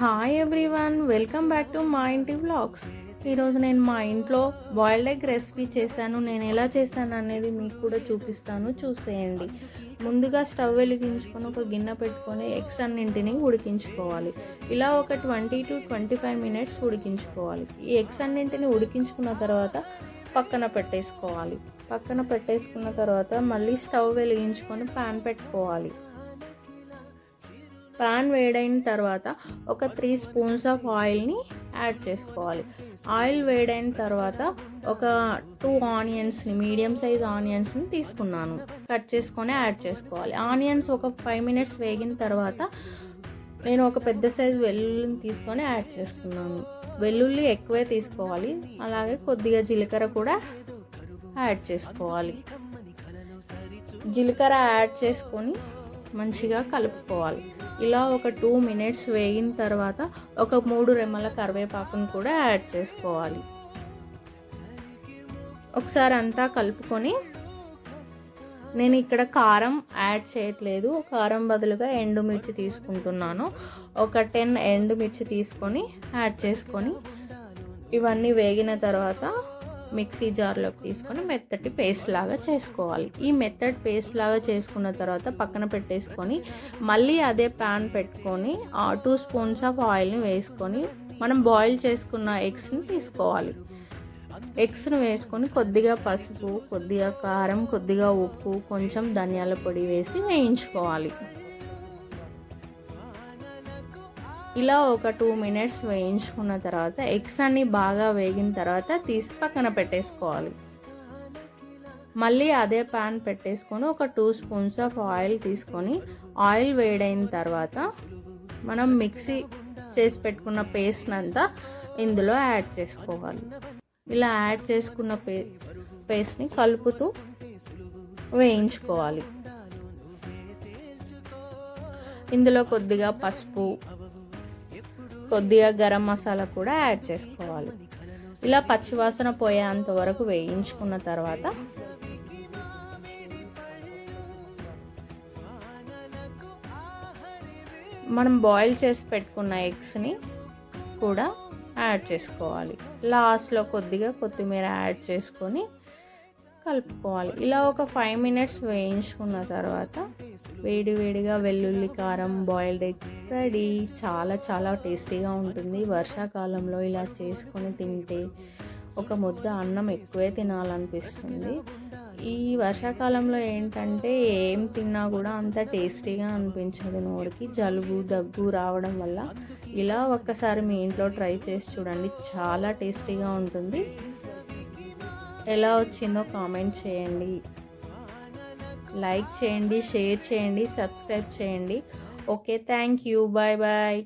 Hi everyone welcome back to మా ఇంటి vlogs ఈరోజు నేను మా ఇంట్లో బాయిల్డ్ ఎగ్ రెసిపీ చేశాను. నేను ఎలా చేశాను అనేది మీకు కూడా చూపిస్తాను. చూసేయండి. ముందుగా స్టవ్ వెలిగించుకొని ఒక గిన్నె పెట్టుకొని ఎగ్స్ అన్నింటినీ ఉడికించుకోవాలి. ఇలా ఒక twenty to twenty five minutes ఉడికించుకోవాలి. ఈ ఎగ్స్ అన్నింటిని ఉడికించుకున్న తర్వాత పక్కన పెట్టేసుకోవాలి. పక్కన పెట్టేసుకున్న తర్వాత మళ్ళీ స్టవ్ వెలిగించుకొని ప్యాన్ పెట్టుకోవాలి. పాన్ వేడైన తర్వాత ఒక త్రీ స్పూన్స్ ఆఫ్ ఆయిల్ని యాడ్ చేసుకోవాలి. ఆయిల్ వేడైన తర్వాత ఒక టూ ఆనియన్స్ని మీడియం సైజ్ ఆనియన్స్ని తీసుకున్నాను. కట్ చేసుకొని యాడ్ చేసుకోవాలి. ఆనియన్స్ ఒక ఫైవ్ మినిట్స్ వేగిన తర్వాత నేను ఒక పెద్ద సైజు వెల్లుల్లిని తీసుకొని యాడ్ చేసుకున్నాను. వెల్లుల్లి ఎక్కువే తీసుకోవాలి. అలాగే కొద్దిగా జీలకర్ర కూడా యాడ్ చేసుకోవాలి. జీలకర్ర యాడ్ చేసుకొని మంచిగా కలుపుకోవాలి. ఇలా ఒక టూ మినిట్స్ వేగిన తర్వాత ఒక మూడు రెమ్మల కరివేపాకును కూడా యాడ్ చేసుకోవాలి. ఒకసారి అంతా కలుపుకొని నేను ఇక్కడ కారం యాడ్ చేయట్లేదు. కారం బదులుగా ఎండుమిర్చి తీసుకుంటున్నాను. ఒక టెన్ ఎండుమిర్చి తీసుకొని యాడ్ చేసుకొని ఇవన్నీ వేగిన తర్వాత మిక్సీ జార్లోకి తీసుకొని మెత్తటి పేస్ట్ లాగా చేసుకోవాలి. ఈ మెత్తటి పేస్ట్ లాగా చేసుకున్న తర్వాత పక్కన పెట్టేసుకొని మళ్ళీ అదే ప్యాన్ పెట్టుకొని టూ స్పూన్స్ ఆఫ్ ఆయిల్ని వేసుకొని మనం బాయిల్ చేసుకున్న ఎగ్స్ని తీసుకోవాలి. ఎగ్స్ను వేసుకొని కొద్దిగా పసుపు కొద్దిగా కారం కొద్దిగా ఉప్పు కొంచెం ధనియాల పొడి వేసి వేయించుకోవాలి. ఇలా ఒక టూ మినిట్స్ వేయించుకున్న తర్వాత ఎగ్స్ అన్ని బాగా వేగిన తర్వాత తీసి పక్కన పెట్టేసుకోవాలి. మళ్ళీ అదే ప్యాన్ పెట్టేసుకొని ఒక టూ స్పూన్స్ ఆఫ్ ఆయిల్ తీసుకొని ఆయిల్ వేడైన తర్వాత మనం మిక్సీ చేసి పెట్టుకున్న పేస్ట్ అంతా ఇందులో యాడ్ చేసుకోవాలి. ఇలా యాడ్ చేసుకున్న పే పేస్ట్ని కలుపుతూ వేయించుకోవాలి. ఇందులో కొద్దిగా పసుపు కొద్దిగా గరం మసాలా కూడా యాడ్ చేసుకోవాలి. ఇలా పచ్చివాసన పోయేంత వరకు వేయించుకున్న తర్వాత మనం బాయిల్ చేసి పెట్టుకున్న ఎగ్స్ని కూడా యాడ్ చేసుకోవాలి. లాస్ట్లో కొద్దిగా కొత్తిమీర యాడ్ చేసుకొని కలుపుకోవాలి. ఇలా ఒక ఫైవ్ మినిట్స్ వేయించుకున్న తర్వాత వేడి వేడిగా వెల్లుల్లి కారం బాయిల్డ్ ఎగ్ రెడీ చాలా చాలా టేస్టీగా ఉంటుంది. వర్షాకాలంలో ఇలా చేసుకొని తింటే ఒక ముద్ద అన్నం ఎక్కువే తినాలనిపిస్తుంది. ఈ వర్షాకాలంలో ఏంటంటే ఏం తిన్నా కూడా అంత టేస్టీగా అనిపించదు నోడికి జలుబు దగ్గు రావడం వల్ల ఇలా ఒక్కసారి మీ ఇంట్లో ట్రై చేసి చూడండి. చాలా టేస్టీగా ఉంటుంది. ఎలా వచ్చిందో కామెంట్ చేయండి. లైక్ చేయండి షేర్ చేయండి సబ్స్క్రైబ్ చేయండి. Okay thank you. Bye bye.